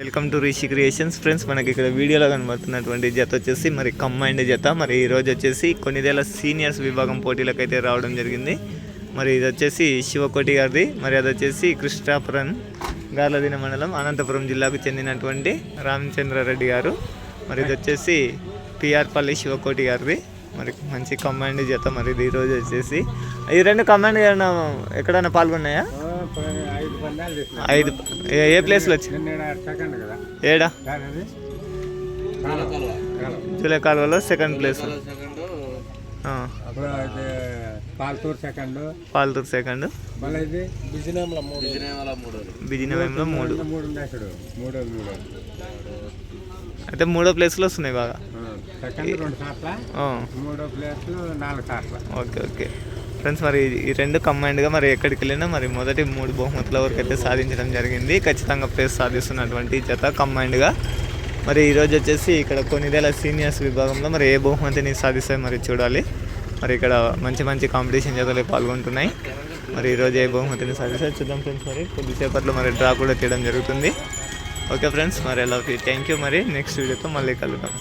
Welcome to Rishi creations friends మనకి ఇక్కడ వీడియోలో కనబడుతున్నటువంటి జత వచ్చేసి మరి కంబైండ్ జత. మరి ఈరోజు వచ్చేసి కొన్నిదేళ్ళ సీనియర్స్ విభాగం పోటీలకు అయితే రావడం జరిగింది. మరి ఇది వచ్చేసి శివకోటి గారిది. మరి అది వచ్చేసి కృష్ణాపురం గార్లదిన మండలం అనంతపురం జిల్లాకు చెందినటువంటి రామచంద్రారెడ్డి గారు. మరి ఇది వచ్చేసి పిఆర్పల్లి శివకోటి గారిది. మరి మంచి కంబైండ్ జత మరి ఇది ఈరోజు వచ్చేసి. ఈ రెండు కంబైండ్ ఏమైనా ఎక్కడైనా పాల్గొన్నాయా? ఐదు ఏ- ప్లేస్లో వచ్చి నిన్న సెకండ్ కదా ఏడా. జూలై కాలువలో second place Palturu second Palturu second బిజినవేంలో మూడు. అయితే మూడో ప్లేస్లో వస్తున్నాయి బాగా. సెకండ్ రెండు సార్ల? ఆ, మూడో ప్లేస్ నాలుగు ఓకే ఓకే. ఫ్రెండ్స్ మరి ఈ రెండు కంబైన్డ్గా మరి ఎక్కడికి వెళ్ళినా మరి మొదటి మూడు బహుమతుల వరకు అయితే సాధించడం జరిగింది. ఖచ్చితంగా ప్లేస్ సాధిస్తున్నటువంటి జత కంబైన్డ్గా మరి ఈరోజు వచ్చేసి ఇక్కడ కొన్నిదేల సీనియర్స్ విభాగంలో మరి ఏ బహుమతిని సాధిస్తాయి మరి చూడాలి. మరి ఇక్కడ మంచి మంచి కాంపిటీషన్ జతలు పాల్గొంటున్నాయి. మరి ఈరోజు ఏ బహుమతిని సాధిస్తాయి చూద్దాం ఫ్రెండ్స్ మరి. కొద్దిసేపట్లో మరి డ్రా కూడా తీయడం జరుగుతుంది. ఓకే ఫ్రెండ్స్ మరి ఎలా థ్యాంక్ యూ మరి. నెక్స్ట్ వీడియోతో మళ్ళీ కలుద్దాం.